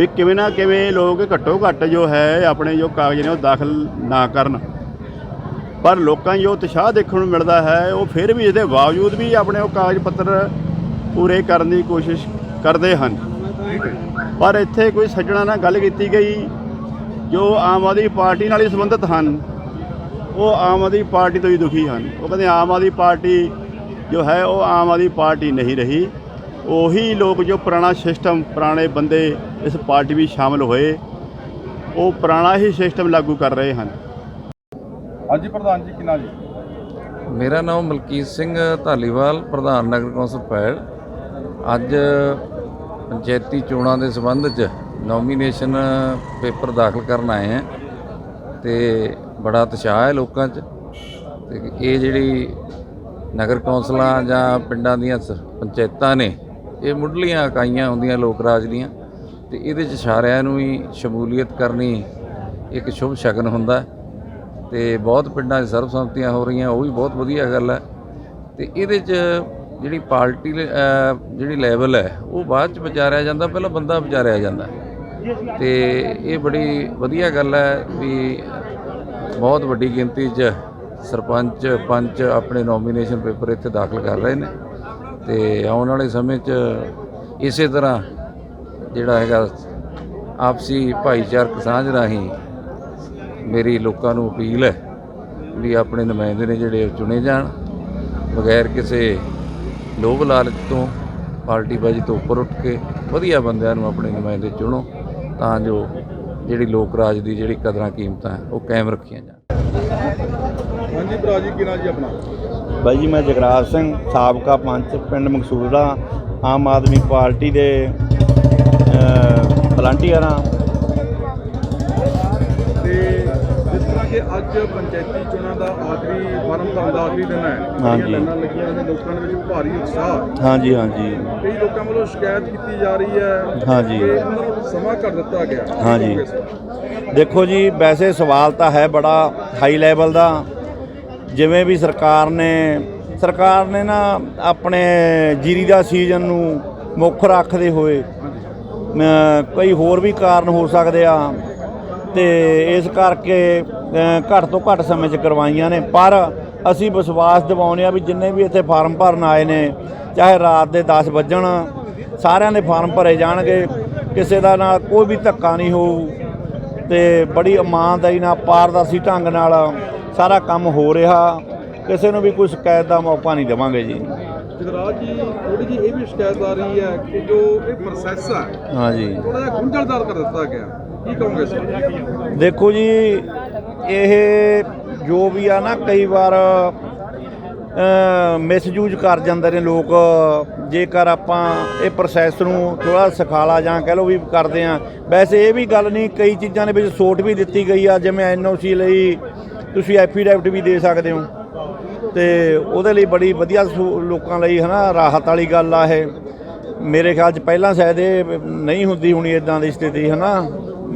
ਵੀ ਕਿਵੇਂ ਨਾ ਕਿਵੇਂ ਲੋਕ ਘੱਟੋ ਘੱਟ ਜੋ ਹੈ ਆਪਣੇ ਜੋ ਕਾਗਜ਼ ਨੇ ਉਹ ਦਾਖਲ ਨਾ ਕਰਨ। ਪਰ ਲੋਕਾਂ ਜੋ ਉਤਸ਼ਾਹ ਦੇਖਣ ਨੂੰ ਮਿਲਦਾ ਹੈ, ਉਹ ਫਿਰ ਵੀ ਇਹਦੇ ਬਾਵਜੂਦ ਵੀ ਆਪਣੇ ਉਹ ਕਾਗਜ਼ ਪੱਤਰ ਪੂਰੇ ਕਰਨ ਦੀ ਕੋਸ਼ਿਸ਼ ਕਰਦੇ ਹਨ। ਪਰ ਇੱਥੇ ਕੋਈ ਸੱਜਣਾ ਨਾਲ ਗੱਲ ਕੀਤੀ ਗਈ, ਜੋ ਆਮ ਆਦਮੀ ਪਾਰਟੀ ਨਾਲ ਹੀ ਸੰਬੰਧਿਤ ਹਨ, ਉਹ ਆਮ ਆਦਮੀ ਪਾਰਟੀ ਤੋਂ ਹੀ ਦੁਖੀ ਹਨ। ਉਹ ਕਹਿੰਦੇ ਆਮ ਆਦਮੀ ਪਾਰਟੀ ਜੋ ਹੈ, ਉਹ ਆਮ ਆਦਮੀ ਪਾਰਟੀ ਨਹੀਂ ਰਹੀ। ਉਹੀ ਲੋਕ ਜੋ ਪੁਰਾਣਾ ਸਿਸਟਮ ਪੁਰਾਣੇ ਬੰਦੇ ਇਸ ਪਾਰਟੀ ਵਿੱਚ ਸ਼ਾਮਲ ਹੋਏ ਉਹ ਪੁਰਾਣਾ ਹੀ ਸਿਸਟਮ ਲਾਗੂ ਕਰ ਰਹੇ ਹਨ। ਹਾਂਜੀ ਪ੍ਰਧਾਨ ਜੀ ਕਿੰਨਾ ਜੀ? ਮੇਰਾ ਨਾਮ ਮਲਕੀਤ ਸਿੰਘ ਧਾਲੀਵਾਲ ਪ੍ਰਧਾਨ ਨਗਰ ਕੌਂਸਲ ਪੈੜ ਅੱਜ ਪੰਚਾਇਤੀ ਚੋਣਾਂ ਦੇ ਸੰਬੰਧ 'ਚ ਨੋਮੀਨੇਸ਼ਨ ਪੇਪਰ ਦਾਖਲ ਕਰਨ ਆਏ ਹਾਂ ਤੇ ਬੜਾ ਉਤਸ਼ਾਹ ਹੈ ਲੋਕਾਂ 'ਚ। ਤੇ ਇਹ ਜਿਹੜੀ ਨਗਰ ਕੌਂਸਲਾਂ ਜਾਂ ਪਿੰਡਾਂ ਦੀਆਂ ਸ- ਪੰਚਾਇਤਾਂ ਨੇ ਇਹ ਮੁੱਢਲੀਆਂ ਇਕਾਈਆਂ ਹੁੰਦੀਆਂ ਲੋਕ ਰਾਜ ਦੀਆਂ ਤੇ ਇਹਦੇ 'ਚ ਸਾਰਿਆਂ ਨੂੰ ਹੀ ਸ਼ਮੂਲੀਅਤ ਕਰਨੀ ਇੱਕ ਸ਼ੁਭ ਸ਼ਗਨ ਹੁੰਦਾ ਹੈ ਤੇ ਬਹੁਤ ਪਿੰਡਾਂ 'ਚ ਸਰਬਸੰਮਤੀਆਂ ਹੋ ਰਹੀਆਂ, ਉਹ ਵੀ ਬਹੁਤ ਵਧੀਆ ਗੱਲ ਹੈ। ਤੇ ਇਹਦੇ 'ਚ ਜਿਹੜੀ ਪਾਰਟੀ ਲ- ਜਿਹੜੀ ਲੈਵਲ ਹੈ, ਉਹ ਬਾਅਦ 'ਚ ਵਿਚਾਰਿਆ ਜਾਂਦਾ, ਪਹਿਲਾਂ ਬੰਦਾ ਵਿਚਾਰਿਆ ਜਾਂਦਾ। ਤੇ ਇਹ ਬੜੀ ਵਧੀਆ ਗੱਲ ਹੈ ਵੀ ਬਹੁਤ ਵੱਡੀ ਗਿਣਤੀ 'ਚ ਸਰਪੰਚ, ਪੰਚ ਆਪਣੇ ਨੋਮੀਨੇਸ਼ਨ ਪੇਪਰ ਇੱਥੇ ਦਾਖਲ ਕਰ ਰਹੇ ਨੇ। ਤੇ ਆਉਣ ਵਾਲੇ ਸਮੇਂ 'ਚ ਇਸੇ ਤਰ੍ਹਾਂ ਜਿਹੜਾ ਹੈਗਾ ਆਪਸੀ ਭਾਈਚਾਰਕ ਸਾਂਝ ਰਾਹੀਂ ਮੇਰੀ ਲੋਕਾਂ ਨੂੰ ਅਪੀਲ ਹੈ ਵੀ ਆਪਣੇ ਨੁਮਾਇੰਦੇ ਨੇ ਜਿਹੜੇ ਉਹ ਚੁਣੇ ਜਾਣ। ਬਗੈਰ ਕਿਸੇ ਲੋਭ ਲਾਲਚ ਤੋਂ ਪਾਰਟੀਬਾਜ਼ੀ ਤੋਂ ਉੱਪਰ ਉੱਠ ਕੇ ਵਧੀਆ ਬੰਦਿਆਂ ਨੂੰ ਆਪਣੇ ਨੁਮਾਇੰਦੇ ਚੁਣੋ ਤਾਂ ਜੋ ਜਿਹੜੀ ਲੋਕ ਰਾਜ ਦੀ ਜਿਹੜੀ ਕਦਰਾਂ ਕੀਮਤਾਂ ਉਹ ਕਾਇਮ ਰੱਖੀਆਂ ਜਾਣ। ਹਾਂਜੀ ਭਰਾ ਜੀ ਕਿੰਨਾ ਜੀ ਆਪਣਾ? ਬਾਈ ਜੀ ਮੈਂ ਜਗਰਾਜ ਸਿੰਘ ਸਾਬਕਾ ਪੰਚ ਪਿੰਡ ਮਕਸੂਦੜਾ ਆਮ ਆਦਮੀ ਪਾਰਟੀ ਦੇ ਵਲੰਟੀਅਰ ਹਾਂ ਤੇ ਜਿਸ ਤਰ੍ਹਾਂ ਕਿ ਅੱਜ ਪੰਚਾਇਤੀ ਚੋਣਾਂ ਦਾ ਆਖਰੀ ਫਾਰਮ ਦਾ ਆਖਰੀ ਦਿਨ ਹੈ ਹਾਂਜੀ। ਲਾਈਨਾਂ ਲੱਗੀਆਂ ਨੇ ਲੋਕਾਂ ਦੇ ਵਿੱਚ ਭਾਰੀ ਉਤਸ਼ਾਹ ਹਾਂਜੀ ਹਾਂਜੀ ਕਈ ਲੋਕਾਂ ਵੱਲੋਂ ਸ਼ਿਕਾਇਤ ਕੀਤੀ ਜਾ ਰਹੀ ਹੈ ਹਾਂਜੀ। ਕਿ ਉਹਨਾਂ ਨੂੰ ਸਮਾਂ ਕਰ ਦਿੱਤਾ ਗਿਆ ਹਾਂਜੀ। ਦੇਖੋ ਜੀ ਵੈਸੇ ਸਵਾਲ ਤਾਂ ਹੈ ਬੜਾ ਹਾਈ ਲੈਵਲ ਦਾ ਜਿਵੇਂ ਵੀ ਸਰਕਾਰ ਨੇ ਸਰਕਾਰ ਨੇ ਨਾ ਆਪਣੇ ਜੀਰੀ ਦਾ ਸੀਜ਼ਨ ਨੂੰ ਮੁੱਖ ਰੱਖਦੇ ਹੋਏ ਕਈ ਹੋਰ ਵੀ ਕਾਰਨ ਹੋ ਸਕਦੇ ਆ ਤੇ ਇਸ ਕਰਕੇ ਘੱਟ ਤੋਂ ਘੱਟ ਸਮੇਂ 'ਚ ਕਰਵਾਈਆਂ ਨੇ। ਪਰ ਅਸੀਂ ਵਿਸ਼ਵਾਸ ਦਿਵਾਉਂਦੇ ਆ ਵੀ ਜਿੰਨੇ ਵੀ ਇੱਥੇ ਫਾਰਮ ਭਰਨ ਆਏ ਨੇ, ਚਾਹੇ ਰਾਤ ਦੇ 10 ਵੱਜਣ, ਸਾਰਿਆਂ ਦੇ ਫਾਰਮ ਭਰੇ ਜਾਣਗੇ, ਕਿਸੇ ਦਾ ਨਾਲ ਕੋਈ ਵੀ ਧੱਕਾ ਨਹੀਂ ਹੋਊ ਤੇ ਬੜੀ ਇਮਾਨਦਾਰੀ ਨਾਲ, ਪਾਰਦਰਸ਼ੀ ਢੰਗ ਨਾਲ ਸਾਰਾ ਕੰਮ ਹੋ ਰਿਹਾ। ਕਿਸੇ ਨੂੰ ਵੀ ਕੋਈ ਸ਼ਿਕਾਇਤ ਦਾ ਮੌਕਾ ਨਹੀਂ ਦੇਵਾਂਗੇ ਜੀ। ਜਗਰਾਜ ਜੀ ਥੋੜੀ ਜੀ ਇਹ ਵੀ ਸ਼ਿਕਾਇਤ ਆ ਰਹੀ ਹੈ ਕਿ ਜੋ ਇਹ ਪ੍ਰੋਸੈਸ ਹੈ ਹਾਂਜੀ। ਥੋੜਾ ਜਿਹਾ ਗੁੰਝਲਦਾਰ ਕਰ ਦਿੱਤਾ ਗਿਆ। ਕੀ ਕਹੋਗੇ ਇਸ ਬਾਰੇ? ਦੇਖੋ ਜੀ ਇਹ ਜੋ ਵੀ ਆ ਨਾ ਕਈ ਵਾਰ ਮਿਸਯੂਜ਼ ਕਰ ਜਾਂਦੇ ਨੇ ਲੋਕ। ਜੇਕਰ ਆਪਾਂ ਇਹ ਪ੍ਰੋਸੈਸ ਨੂੰ ਥੋੜਾ ਸਖਾਲਾ ਜਾਂ ਕਹਿ ਲਓ ਵੀ ਕਰਦੇ ਆ ਵੈਸੇ ਇਹ ਵੀ ਗੱਲ ਨਹੀਂ ਕਈ ਚੀਜ਼ਾਂ ਦੇ ਵਿੱਚ ਸੋਟ ਵੀ ਦਿੱਤੀ ਗਈ ਆ ਜਿਵੇਂ ਐਨਓਸੀ ਲਈ ਤੁਸੀਂ ਐਫੀਡੈਵਿਟ ਵੀ ਦੇ ਸਕਦੇ ਹੋ। ਤੇ ਉਹਦੇ ਲਈ ਬੜੀ ਵਧੀਆ ਲੋਕਾਂ ਲਈ ਹਨਾ ਰਾਹਤ ਵਾਲੀ ਗੱਲ ਆ ਇਹ। ਮੇਰੇ ਖਿਆਲ 'ਚ ਪਹਿਲਾਂ ਸ਼ਾਇਦ ਇਹ ਨਹੀਂ ਹੁੰਦੀ ਹੋਣੀ ਇਦਾਂ ਦੀ ਸਥਿਤੀ ਹਨਾ।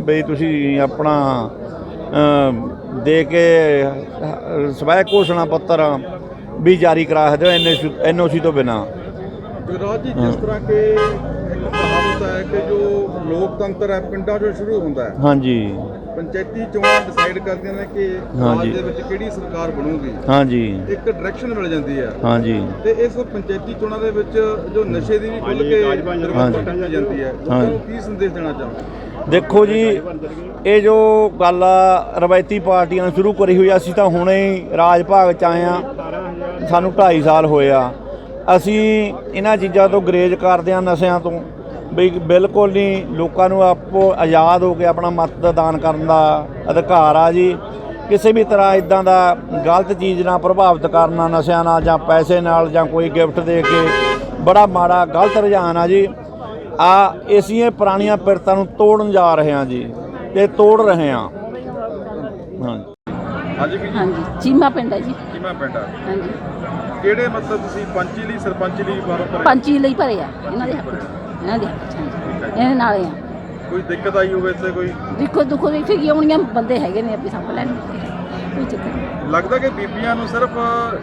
ਬਈ ਤੁਸੀਂ ਆਪਣਾ ਦੇ ਕੇ ਸਵੈ ਘੋਸ਼ਣਾ ਪੱਤਰ ਵੀ ਜਾਰੀ ਕਰਾ ਸਕਦੇ ਹੋ ਐਨਓਸੀ ਤੋਂ ਬਿਨਾ। ਜਗਰਾਜ ਜੀ ਜਿਸ ਤਰ੍ਹਾਂ ਕਿ ਇੱਕ ਕਹਾਵਤ ਹੈ ਕਿ ਜੋ ਲੋਕਤੰਤਰ ਹੈ ਪਿੰਡਾਂ 'ਚੋਂ ਸ਼ੁਰੂ ਹੁੰਦਾ ਹੈ। ਹਾਂਜੀ। ਪੰਚਾਇਤੀ ਚੋਣਾਂ ਡਿਸਾਈਡ ਕਰਦੀਆਂ ਨੇ ਕਿ ਰਾਜ। ਦੇ ਵਿੱਚ ਕਿਹੜੀ ਸਰਕਾਰ ਬਣੂਗੀ। ਹਾਂਜੀ। ਇੱਕ ਡਾਇਰੈਕਸ਼ਨ ਮਿਲ ਜਾਂਦੀ ਹੈ ਹਾਂਜੀ। ਤੇ ਇਸ ਪੰਚਾਇਤੀ ਚੋਣਾਂ ਦੇ ਵਿੱਚ ਜੋ ਨਸ਼ੇ ਦੀ ਵੀ ਖੁੱਲ ਕੇ ਹਾਂਜੀ। ਜਾਂਦੀ ਹੈ ਲੋਕਾਂ ਨੂੰ ਕੀ ਸੰਦੇਸ਼ ਦੇਣਾ ਚਾਹੁੰਦੇ ਦੇਖੋ ਜੀ ਇਹ ਜੋ ਗੱਲ ਆ ਰਵਾਇਤੀ ਪਾਰਟੀਆਂ ਨੇ ਸ਼ੁਰੂ ਕਰੀ ਹੋਈ ਆ, ਅਸੀਂ ਤਾਂ ਹੁਣੇ ਹੀ ਰਾਜ ਭਾਗ ਚ ਆਏ ਆ। ਸਾਨੂੰ 2.5 ਸਾਲ ਹੋਏ ਆ। ਅਸੀਂ ਇਹਨਾਂ ਚੀਜ਼ਾਂ ਤੋਂ ਗਰੇਜ ਕਰਦੇ ਆ ਨਸ਼ਿਆਂ ਤੋਂ। ਵੀ ਬਿਲਕੁਲ ਨਹੀਂ ਲੋਕਾਂ ਨੂੰ ਆਪੋ ਆਜ਼ਾਦ ਹੋ ਕੇ ਆਪਣਾ ਮਤਦਾਨ ਕਰਨ ਦਾ ਅਧਿਕਾਰ ਆ ਜੀ। ਕਿਸੇ ਵੀ ਤਰ੍ਹਾਂ ਇਦਾਂ ਦਾ ਗਲਤ ਚੀਜ਼ ਨਾਲ ਪ੍ਰਭਾਵਿਤ ਕਰਨਾ ਨਸ਼ਿਆਂ ਨਾਲ ਜਾਂ ਪੈਸੇ ਨਾਲ ਜਾਂ ਕੋਈ ਗਿਫਟ ਦੇ ਕੇ ਬੜਾ ਮਾੜਾ ਗਲਤ ਰੁਝਾਨ ਆ ਜੀ। ਆ ਅਸੀਂ ਇਹ ਪੁਰਾਣੀਆਂ ਪਿਰਤਾਂ ਨੂੰ ਤੋੜਨ ਜਾ ਰਹੇ ਹਾਂ ਜੀ ਤੇ ਤੋੜ ਰਹੇ ਹਾਂ। ਹਾਂਜੀ ਹਾਂਜੀ ਵੀ ਹਾਂਜੀ ਚੀਮਾ ਪਿੰਡ ਹੈ ਜੀ। ਕਿਵੇਂ ਪਿੰਡ ਹੈ ਹਾਂਜੀ। ਕਿਹੜੇ ਮਤਲਬ ਤੁਸੀਂ ਪੰਚੀ ਲਈ ਸਰਪੰਚ ਲਈ ਬਾਰੋ ਪਰ ਪੰਚੀ ਲਈ ਭਰੇ ਆ ਇਹਨਾਂ ਦੇ ਹੱਕ 'ਚ। ਇਹਨਾਂ ਦੇ ਇਹਦੇ ਨਾਲ ਆ। ਕੋਈ ਦਿੱਕਤ ਆਈ ਹੋਵੇ ਇੱਥੇ ਕੋਈ? ਦੇਖੋ ਦੁੱਖੋ ਦੇਖੋ ਕੀ ਆਉਣੀਆਂ ਬੰਦੇ ਹੈਗੇ ਨੇ ਆਪੇ ਸੰਭ ਲੈਣ ਕੋਈ ਚੱਕਰ ਨਹੀਂ। ਲੱਗਦਾ ਕਿ ਬੀਬੀਆਂ ਨੂੰ ਸਿਰਫ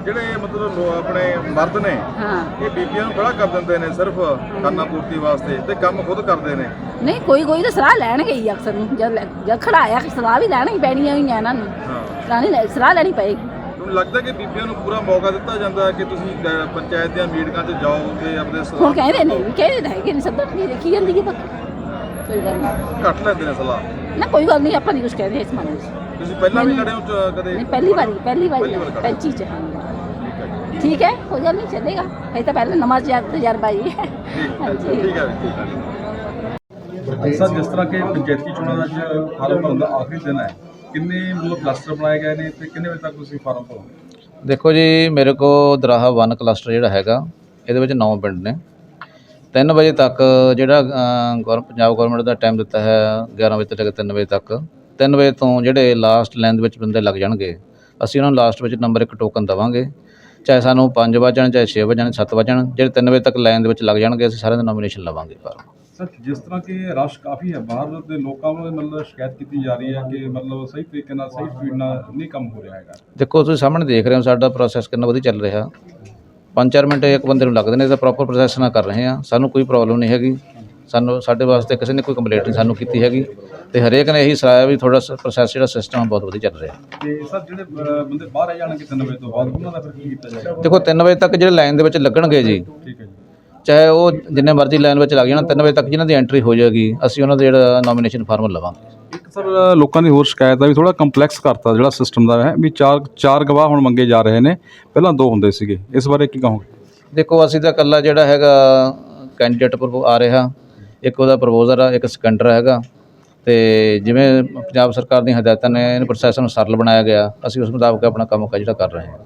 ਜਿਹੜੇ ਮਤਲਬ ਲੋ- ਆਪਣੇ ਮਰਦ ਨੇ ਹਾਂ। ਇਹ ਬੀਬੀਆਂ ਨੂੰ ਖੜਾ ਕਰ ਦਿੰਦੇ ਨੇ ਸਿਰਫ ਖਾਨਾ ਪੂਰਤੀ ਵਾਸਤੇ ਤੇ ਕੰਮ ਖੁਦ ਕਰਦੇ ਨੇ। ਨਹੀਂ ਕੋਈ ਕੋਈ ਤਾਂ ਸਲਾਹ ਲੈਣਗੇ ਹੀ ਅਕਸਰ ਨੂੰ। ਜਦ ਲੈ- ਜਦ ਖੜਾਇਆ ਕਿ ਸਲਾਹ ਵੀ ਲੈਣੀ ਪੈਣੀਆਂ ਹੋਈਆਂ ਇਹਨਾਂ ਨੂੰ। ਹਾਂ। ਸਲਾਹ ਨਹੀਂ ਲੈ- ਸਲਾਹ ਲੈਣੀ ਪਏਗੀ। ਲੱਗਦਾ ਕਿ ਬੀਬੀਆਂ ਨੂੰ ਪੂਰਾ ਮੌਕਾ ਦਿੱਤਾ ਜਾਂਦਾ ਹੈ ਕਿ ਤੁਸੀਂ ਅ, ਪੰਚਾਇਤ ਦੀਆਂ ਮੀਟਿੰਗਾਂ 'ਚ ਜਾਓ ਤੇ ਆਪਣੇ ਸ- ਹੁਣ ਕਹਿੰਦੇ ਨੇ ਵੀ ਕਹਿੰਦੇ ਤਾਂ ਹੈਗੇ ਨੇ ਸਭ ਨਹੀਂ ਦੇਖੀ ਜਾਂਦੀ ਹੈ ਬਾਕੀ ਕੋਈ ਗੱਲ ਨਹੀਂ। ਘੱਟ ਲੈਂਦੇ ਨੇ ਸਲਾਹ। ਨਾ ਕੋਈ ਗੱਲ ਨਹੀਂ ਆਪਾਂ ਨਹੀਂ ਕੁਝ ਕਹਿੰਦੇ ਇਸ ਮਾਮਲੇ 'ਚ। ਤੁਸੀਂ ਪਹਿਲਾਂ ਵੀ ਲੜੇ ਹੋ ਚ- ਕਦੇ ਨਹੀਂ ਪਹਿਲੀ ਵਾਰੀ ਪਹਿਲੀ ਵਾਰੀ ਪਹਿਲੀ ਵਾਰ ਖੜੇ। ਪੈਂਚੀ ਚ ਹਾਂ। ਠੀਕ ਹੈ ਕੋਈ ਗੱਲ ਨਹੀਂ ਚੱਲੇਗਾ। ਇਹ ਤਾਂ ਪਹਿਲਾਂ ਨਮਾਜ਼ ਯਾਦ ਤਜਰਬਾ ਹੀ ਹੈ। ਹਾਂਜੀ। ਠੀਕ ਹੈ ਜੀ ਸਰ ਜਿਸ ਤਰ੍ਹਾਂ ਕਿ ਪੰਚਾਇਤੀ ਚੋਣਾਂ ਦਾ ਅੱਜ ਫਾਰਮ ਭਰਨ ਦਾ ਆਖਰੀ ਦਿਨ ਹੈ। ਕਿੰਨੇ ਮਤਲਬ ਕਲਸਟਰ ਬਣਾਏ ਗਏ ਨੇ ਤੇ ਕਿੰਨੇ ਵਜੇ ਤੱਕ ਤੁਸੀਂ ਫਾਰਮ ਭਰੋਗੇ? ਦੇਖੋ ਜੀ ਮੇਰੇ ਕੋ ਦਰਾਹਾ 1 ਕਲਸਟਰ ਜਿਹੜਾ ਹੈਗਾ ਇਹਦੇ ਵਿੱਚ 9 ਪਿੰਡ ਨੇ। 3 ਵਜੇ ਤੱਕ ਜਿਹੜਾ ਅ, ਗੌਰ ਪੰਜਾਬ ਗਵਰਨਮੈਂਟ ਦਾ ਟਾਈਮ ਦਿੱਤਾ ਹੈ 11 ਵਜੇ ਤੋਂ ਲੈ ਕੇ 3 ਵਜੇ ਤੱਕ। 3 ਵਜੇ ਤੋਂ ਜਿਹੜੇ ਲਾਸਟ ਲਾਈਨ ਦੇ ਵਿੱਚ ਬੰਦੇ ਲੱਗ ਜਾਣਗੇ ਅਸੀਂ ਉਹਨਾਂ ਨੂੰ ਲਾਸਟ ਵਿੱਚ ਨੰਬਰ ਇੱਕ ਟੋਕਨ ਦੇਵਾਂਗੇ। ਚਾਹੇ ਸਾਨੂੰ 5 ਜਾਣ ਚਾਹੇ 6 ਵਜਣ 7 ਵਜਣ ਜਿਹੜੇ 3 ਵਜੇ ਤੱਕ ਲਾਈਨ ਦੇ ਵਿੱਚ ਲੱਗ ਜਾਣਗੇ ਅਸੀਂ ਸਾਰਿਆਂ ਦੀ ਨੋਮੀਨੇਸ਼ਨ ਲਵਾਂਗੇ ਫਾਰਮ। ਸਰ ਜਿਸ ਤਰ੍ਹਾਂ ਕਿ ਰਸ਼ ਕਾਫੀ ਹੈ ਬਾਹਰ ਦੇ ਲੋਕਾਂ ਵੱਲੋਂ ਮਤਲਬ ਸ਼ਿਕਾਇਤ ਕੀਤੀ ਜਾ ਰਹੀ ਹੈ ਕਿ ਮਤਲਬ ਸਹੀ ਤਰੀਕੇ ਨਾਲ ਸਹੀ ਸਪੀਡ ਨਾਲ ਨਹੀਂ ਕੰਮ ਹੋ ਰਿਹਾ ਹੈਗਾ। ਦੇਖੋ ਤੁਸੀਂ ਸਾਹਮਣੇ ਦੇਖ ਰਹੇ ਹੋ ਸਾਡਾ ਪ੍ਰੋਸੈਸ ਕਿੰਨਾ ਵਧੀਆ ਚੱਲ ਰਿਹਾ। 5-4 ਮਿੰਟ ਇੱਕ ਬੰਦੇ ਨੂੰ ਲੱਗਦੇ ਨੇ ਤਾਂ ਪ੍ਰੋਪਰ ਪ੍ਰੋਸੈਸ ਨਾਲ ਕਰ ਰਹੇ ਹਾਂ ਸਾਨੂੰ ਕੋਈ ਪ੍ਰੋਬਲਮ ਨਹੀਂ ਹੈਗੀ। ਸਾਨੂੰ ਸਾਡੇ ਵਾਸਤੇ ਕਿਸੇ ਨੇ ਕੋਈ ਕੰਪਲੇਂਟ ਨਹੀਂ ਸਾਨੂੰ ਕੀਤੀ ਹੈਗੀ। ਤੇ ਹਰੇਕ ਨੇ ਇਹੀ ਸਲਾਹ ਵੀ ਥੋੜਾ ਪ੍ਰੋਸੈਸ ਜਿਹੜਾ ਸਿਸਟਮ ਬਹੁਤ ਵਧੀਆ ਚੱਲ ਰਿਹਾ। ਤੇ ਸਰ ਜਿਹੜੇ ਬੰਦੇ ਬਾਹਰ ਆ ਜਾਣਗੇ 3 ਵਜੇ ਤੋਂ ਬਾਅਦ ਉਹਨਾਂ ਦਾ ਫਿਰ ਕੀ ਕੀਤਾ ਜਾਏਗਾ? ਦੇਖੋ 3 ਵਜੇ ਤੱਕ ਜਿਹੜੇ ਲਾਈਨ ਦੇ ਵਿੱਚ ਲੱਗਣਗੇ ਜੀ ਠੀਕ ਹੈ ਚਾਹੇ ਉਹ ਜਿੰਨੇ ਮਰਜ਼ੀ ਲਾਈਨ ਵਿੱਚ ਲੱਗ ਜਾਣ 3 ਵਜੇ ਤੱਕ ਜਿਹਨਾਂ ਦੀ ਐਂਟਰੀ ਹੋ ਜਾਏਗੀ ਅਸੀਂ ਉਹਨਾਂ ਦਾ ਜਿਹੜਾ ਨੋਮੀਨੇਸ਼ਨ ਫਾਰਮ ਲਵਾਂਗੇ। ਇੱਕ ਸਰ ਲੋਕਾਂ ਦੀ ਹੋਰ ਸ਼ਿਕਾਇਤ ਆ ਵੀ ਥੋੜਾ ਕੰਪਲੈਕਸ ਕਰਤਾ ਜਿਹੜਾ ਸਿਸਟਮ ਦਾ ਹੈ ਵੀ ਚਾਰ ਚਾਰ ਗਵਾਹ ਹੁਣ ਮੰਗੇ ਜਾ ਰਹੇ ਨੇ ਪਹਿਲਾਂ ਦੋ ਹੁੰਦੇ ਸੀਗੇ ਇਸ ਬਾਰੇ ਕੀ ਕਹੋਗੇ? ਦੇਖੋ ਅਸੀਂ ਤਾਂ ਇਕੱਲਾ ਜਿਹੜਾ ਹੈਗਾ ਕੈਂਡੀਡੇਟ ਪ੍ਰਪੋ ਆ ਰਿਹਾ। ਇੱਕ ਉਹਦਾ ਪ੍ਰਪੋਜ਼ਰ ਆ ਇੱਕ ਸਕੈਂਡਰ ਹੈਗਾ। ਤੇ ਜਿਵੇਂ ਪੰਜਾਬ ਸਰਕਾਰ ਦੀਆਂ ਹਦਾਇਤਾਂ ਨੇ ਇਹਨਾਂ ਪ੍ਰੋਸੈਸ ਨੂੰ ਸਰਲ ਬਣਾਇਆ ਗਿਆ ਅਸੀਂ ਉਸ ਮੁਤਾਬਕ ਆਪਣਾ ਕੰਮ ਕਾਜ ਜਿਹੜਾ ਕਰ ਰਹੇ ਹਾਂ।